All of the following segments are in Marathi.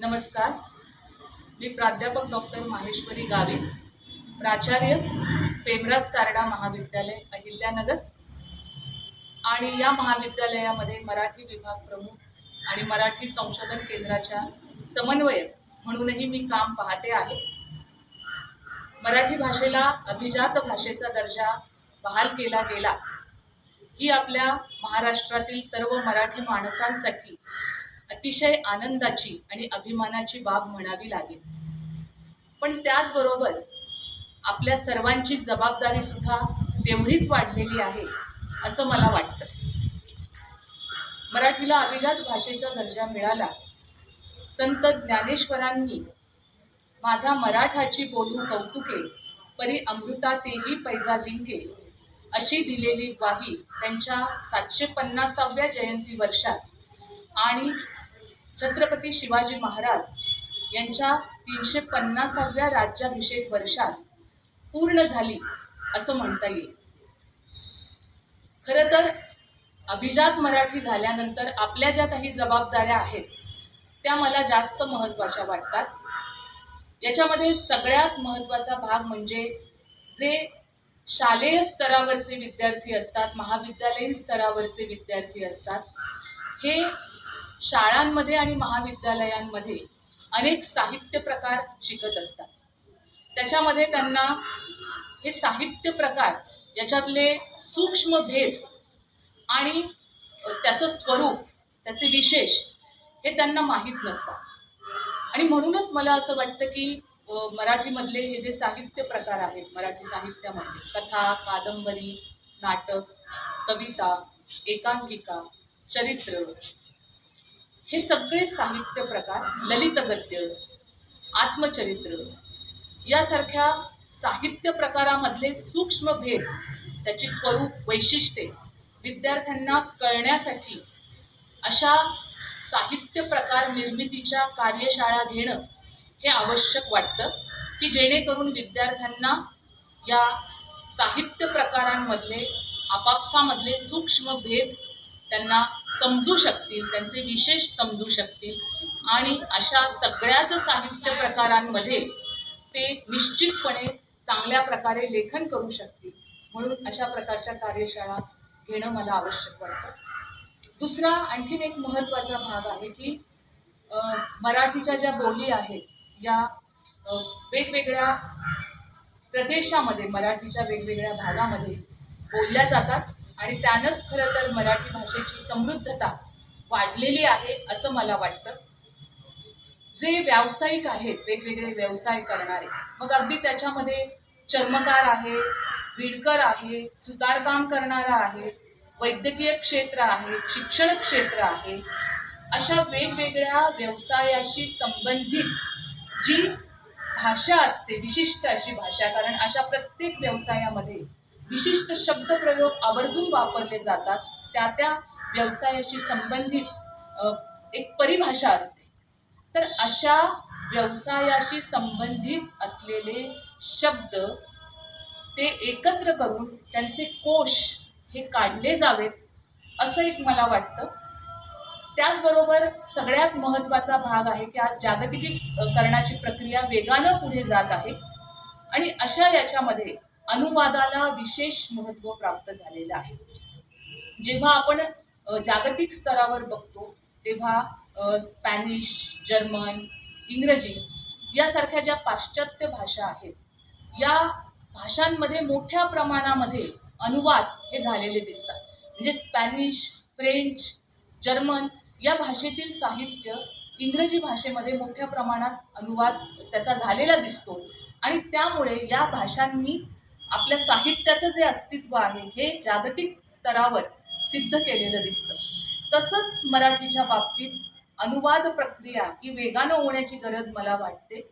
नमस्कार. मी प्राध्यापक डॉक्टर माहेश्वरी गावित प्राचार्य पेमराज सारडा महाविद्यालय अहिल्यानगर आणि या महाविद्यालयामध्ये मराठी विभाग प्रमुख आणि मराठी संशोधन केंद्राच्या समन्वयक म्हणूनही मी काम पाहते आहे. मराठी भाषेला अभिजात भाषेचा दर्जा बहाल केला गेला. ही आपल्या महाराष्ट्रातील सर्व मराठी माणसांसाठी अतिशय आनंदाची आणि अभिमानाची बाब म्हणावी लागेल. पण त्याचबरोबर आपल्या सर्वांची जबाबदारी सुद्धा तेवढीच वाढलेली आहे असं मला वाटतं. मराठीला अभिजात भाषेचा दर्जा मिळाला संत ज्ञानेश्वरांनी माझा मराठाची बोलू कौतुके परी अमृता तेही पैजा जिंके अशी दिलेली ग्वाही त्यांच्या सातशे पन्नासाव्या जयंती वर्षात आणि छत्रपती शिवाजी महाराज यांच्या तीनशे पन्नासाव्या राज्याभिषेक वर्षात पूर्ण झाली असं म्हणता येईल. खरं तर अभिजात मराठी झाल्यानंतर आपल्या ज्या काही जबाबदाऱ्या आहेत त्या मला जास्त महत्त्वाच्या वाटतात. याच्यामध्ये सगळ्यात महत्त्वाचा भाग म्हणजे जे शालेय स्तरावरचे विद्यार्थी असतात महाविद्यालयीन स्तरावरचे विद्यार्थी असतात हे शाळांमध्ये आणि महाविद्यालयांमध्ये अनेक साहित्य प्रकार शिकत असतात. त्याच्यामध्ये त्यांना हे साहित्य प्रकार याच्यातले सूक्ष्म भेद आणि त्याचं स्वरूप त्याचे विशेष हे त्यांना माहीत नसतात. आणि म्हणूनच मला असं वाटतं की मराठीमधले हे जे साहित्य प्रकार आहेत मराठी साहित्यामध्ये कथा कादंबरी नाटक कविता एकांकिका चरित्र हे सगळे साहित्य प्रकार ललित गद्य आत्मचरित्र यासारख्या साहित्य प्रकारामधले सूक्ष्म भेद त्याची स्वरूप वैशिष्ट्ये विद्यार्थ्यांना कळण्यासाठी अशा साहित्य प्रकार निर्मितीच्या कार्यशाळा घेणं हे आवश्यक वाटतं की जेणेकरून विद्यार्थ्यांना या साहित्य प्रकारांमधले आपापसामधले सूक्ष्म भेद त्यांना समजू शकतील त्यांचे विशेष समजू शकतील. आणि अशा सगळ्याच साहित्य प्रकारांमध्ये ते निश्चितपणे चांगल्या प्रकारे लेखन करू शकतील. म्हणून अशा प्रकारच्या कार्यशाळा घेणं मला आवश्यक वाटतं. दुसरा आणखीन एक महत्त्वाचा भाग आहे की मराठीच्या ज्या बोली आहेत या वेगवेगळ्या प्रदेशामध्ये मराठीच्या वेगवेगळ्या भागामध्ये बोलल्या जातात. आणि त्यानंच खरं तर मराठी भाषेची समृद्धता वाढलेली आहे असं मला वाटतं. जे व्यावसायिक आहेत वेगवेगळे व्यवसाय करणारे मग अगदी त्याच्यामध्ये चर्मकार आहे विणकर आहे सुतारकाम करणारा आहे वैद्यकीय क्षेत्र आहे शिक्षण क्षेत्र आहे अशा वेगवेगळ्या व्यवसायाशी संबंधित जी भाषा असते विशिष्ट अशी भाषा कारण अशा प्रत्येक व्यवसायामध्ये विशिष्ट शब्दप्रयोग आवर्जून वापरले जातात. त्या त्या व्यवसायाशी संबंधित एक परिभाषा असते. तर अशा व्यवसायाशी संबंधित असलेले शब्द ते एकत्र करून त्यांचे कोश हे काढले जावेत असं एक मला वाटतं. त्याचबरोबर सगळ्यात महत्त्वाचा भाग आहे की आज जागतिकीकरणाची प्रक्रिया वेगानं पुढे जात आहे. आणि अशा याच्यामध्ये अनुवादाला विशेष महत्त्व प्राप्त झालेलं आहे. जेव्हा आपण जागतिक स्तरावर बघतो तेव्हा स्पॅनिश जर्मन इंग्रजी यासारख्या ज्या पाश्चात्य भाषा आहेत या भाषांमध्ये मोठ्या प्रमाणामध्ये अनुवाद हे झालेले दिसतात. म्हणजे स्पॅनिश फ्रेंच जर्मन या भाषेतील साहित्य इंग्रजी भाषेमध्ये मोठ्या प्रमाणात अनुवाद त्याचा झालेला दिसतो. आणि त्यामुळे या भाषांनी आपल्या साहित्याचं जे अस्तित्व आहे हे जागतिक स्तरावर सिद्ध केलेलं दिसतं. तसंच मराठीच्या बाबतीत अनुवाद प्रक्रिया ही वेगानं होण्याची गरज मला वाटते.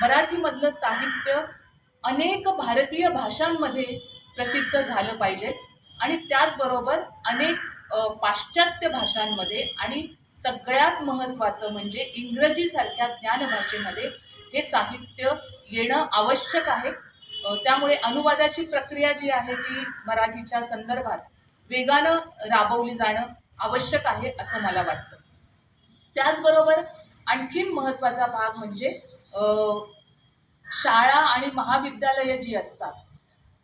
मराठीमधलं साहित्य अनेक भारतीय भाषांमध्ये प्रसिद्ध झालं पाहिजे आणि त्याचबरोबर अनेक पाश्चात्य भाषांमध्ये आणि सगळ्यात महत्त्वाचं म्हणजे इंग्रजीसारख्या ज्ञानभाषेमध्ये हे साहित्य येणं आवश्यक आहे. त्यामुळे अनुवादाची प्रक्रिया जी आहे ती मराठीच्या संदर्भात वेगानं राबवली जाणं आवश्यक आहे असं मला वाटतं. त्याचबरोबर आणखीन महत्त्वाचा भाग म्हणजे शाळा आणि महाविद्यालयं जी असतात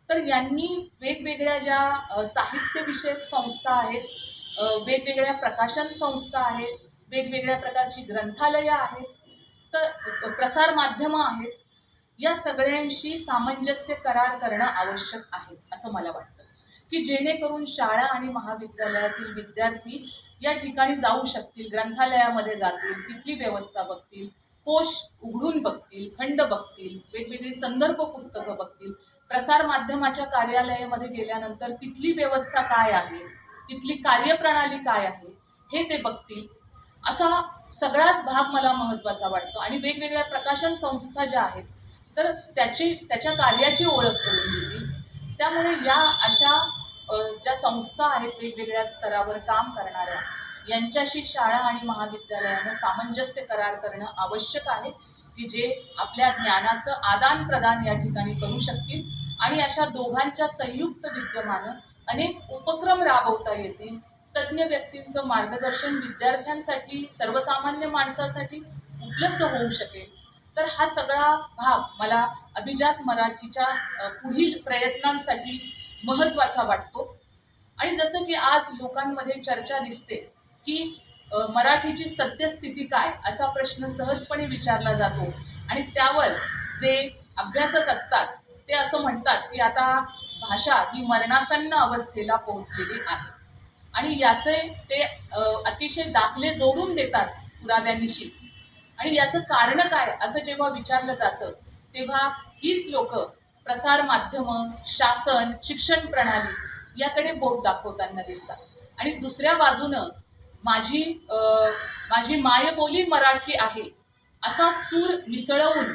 तर यांनी वेगवेगळ्या ज्या साहित्यविषयक संस्था आहेत वेगवेगळ्या प्रकाशन संस्था आहेत वेगवेगळ्या प्रकारची ग्रंथालयं आहेत तर प्रसार माध्यमं आहेत या सगळ्यांशी सामंजस्य करार करणं आवश्यक आहे असं मला वाटतं. की जेणेकरून शाळा आणि महाविद्यालयातील विद्यार्थी या ठिकाणी जाऊ शकतील ग्रंथालयामध्ये जातील तिथली व्यवस्था बघतील कोश उघडून बघतील खंड बघतील वेगवेगळी संदर्भ पुस्तकं बघतील. प्रसार माध्यमाच्या कार्यालयामध्ये गेल्यानंतर तिथली व्यवस्था काय आहे तिथली कार्यप्रणाली काय आहे हे ते बघतील. असा सगळाच भाग मला महत्त्वाचा वाटतो. आणि वेगवेगळ्या प्रकाशन संस्था ज्या आहेत तर त्याची त्याच्या कार्याची ओळख करून दिली त्यामुळे या अशा ज्या संस्था आहेत वेगवेगळ्या स्तरावर काम करणाऱ्या यांच्याशी शाळा आणि महाविद्यालयानं सामंजस्य करार करणं आवश्यक आहे की जे आपल्या ज्ञानाचं आदान प्रदान या ठिकाणी करू शकतील आणि अशा दोघांच्या संयुक्त विद्यमानं अनेक उपक्रम राबवता येतील. तज्ज्ञ व्यक्तींचं मार्गदर्शन विद्यार्थ्यांसाठी सर्वसामान्य माणसासाठी उपलब्ध होऊ शकेल. तर हा सगळा भाग मला अभिजात मराठीच्या पुढील प्रयत्नांसाठी महत्त्वाचा वाटतो. आणि जसं की आज लोकांमध्ये चर्चा दिसते की मराठीची सद्यस्थिती काय असा प्रश्न सहजपणे विचारला जातो. आणि त्यावर जे अभ्यासक असतात ते असं म्हणतात की आता भाषा ही मरणासन्न अवस्थेला पोहोचलेली आहे. आणि याचे ते अतिशय दाखले जोडून देतात पुराव्यानिशी. आणि याचं कारण काय? असं जेव्हा विचारलं जातं तेव्हा हीच लोक प्रसार माध्यमं शासन शिक्षण प्रणाली याकडे बोट दाखवताना दिसतात. आणि दुसऱ्या बाजूनं माझी माझी मायबोली मराठी आहे असा सूर मिसळवून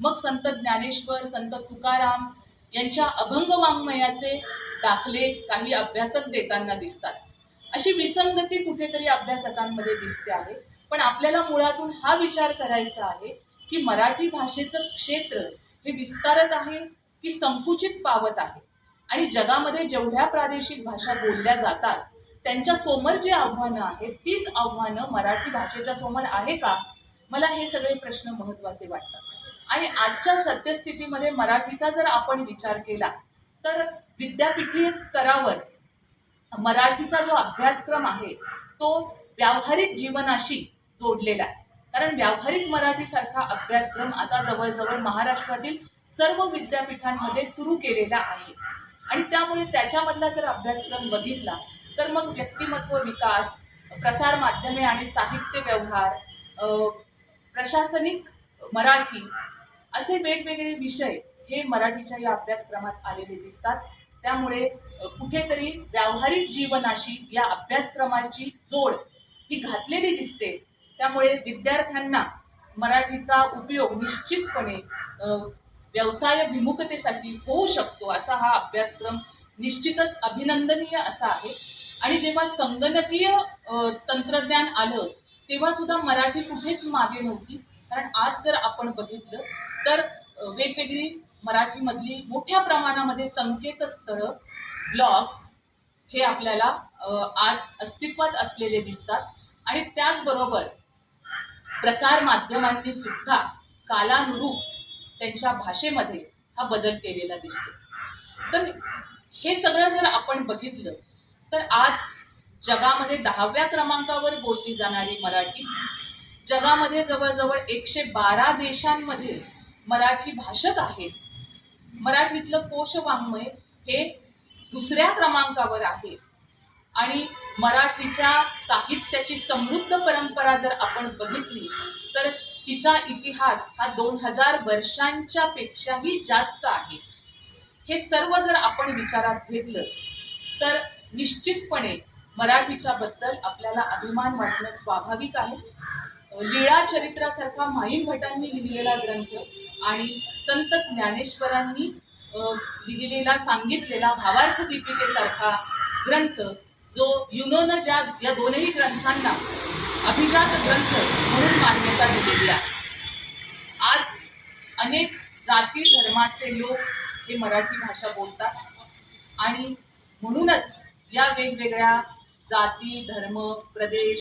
मग संत ज्ञानेश्वर संत तुकाराम यांच्या अभंग वाङ्मयाचे दाखले काही अभ्यासक देताना दिसतात. अशी विसंगती कुठेतरी अभ्यासकांमध्ये दिसते आहे. पण आपल्याला मुळातून हा विचार करायचा आहे की मराठी भाषेचं क्षेत्र हे विस्तारत आहे की संकुचित पावत आहे? आणि जगामध्ये जेवढ्या प्रादेशिक भाषा बोलल्या जातात त्यांच्यासमोर जी आव्हानं आहेत तीच आव्हानं मराठी भाषेच्या समोर आहे का? मला हे सगळे प्रश्न महत्त्वाचे वाटतात. आणि आजच्या सद्यस्थितीमध्ये मराठीचा जर आपण विचार केला तर विद्यापीठीय स्तरावर मराठीचा जो अभ्यासक्रम आहे तो व्यावहारिक जीवनाशी जोडलेला आहे. कारण व्यावहारिक मराठीसारखा अभ्यासक्रम आता जवळजवळ महाराष्ट्रातील सर्व विद्यापीठांमध्ये सुरू केलेला आहे. आणि त्यामुळे त्याच्यामधला जर अभ्यासक्रम बघितला तर मग व्यक्तिमत्व विकास प्रसार माध्यमे आणि साहित्य व्यवहार प्रशासनिक मराठी असे वेगवेगळे विषय हे मराठीच्या या अभ्यासक्रमात आलेले दिसतात. त्यामुळे कुठेतरी व्यावहारिक जीवनाशी या अभ्यासक्रमाची जोड ही घातलेली दिसते. त्यामुळे विद्यार्थ्यांना मराठीचा उपयोग निश्चितपणे व्यवसायभिमुखतेसाठी होऊ शकतो असा हा अभ्यासक्रम निश्चितच अभिनंदनीय असा आहे. आणि जेव्हा संगणकीय तंत्रज्ञान आलं तेव्हा सुद्धा मराठी कुठेच मागे नव्हती. कारण आज जर आपण बघितलं तर वेगवेगळी मराठीमधली मोठ्या प्रमाणामध्ये संकेतस्थळं ब्लॉग्स हे आपल्याला आज अस्तित्वात असलेले दिसतात. आणि त्याचबरोबर प्रसार माध्यमांनी सुद्धा कालानुरूप त्यांच्या भाषेमध्ये हा बदल केलेला दिसतो. तर हे सगळं जर आपण बघितलं तर आज जगामध्ये दहाव्या क्रमांकावर बोलली जाणारी मराठी जगामध्ये जवळजवळ एकशे बारा देशांमध्ये मराठी भाषक आहेत. मराठीतलं कोशवाङ्मय हे दुसऱ्या क्रमांकावर आहे. आणि मराठीच्या साहित्याची समृद्ध परंपरा जर आपण बघितली तर तिचा इतिहास हा दोन हजार वर्षांच्या पेक्षाही जास्त आहे. हे सर्व जर आपण विचारात घेतलं तर निश्चितपणे मराठीच्या बद्दल आपल्याला अभिमान वाटणं स्वाभाविक आहे. लीळा चरित्रासारखा माईन भटांनी लिहिलेला ग्रंथ आणि संत ज्ञानेश्वरांनी लिहिलेला सांगितलेला भावार्थ दीपिकेसारखा ग्रंथ जो युनोनं ज्या या दोनही ग्रंथांना अभिजात ग्रंथ म्हणून मान्यता दिलेली आहे. आज अनेक जाती धर्माचे लोक हे मराठी भाषा बोलतात आणि म्हणूनच या वेगवेगळ्या जाती धर्म प्रदेश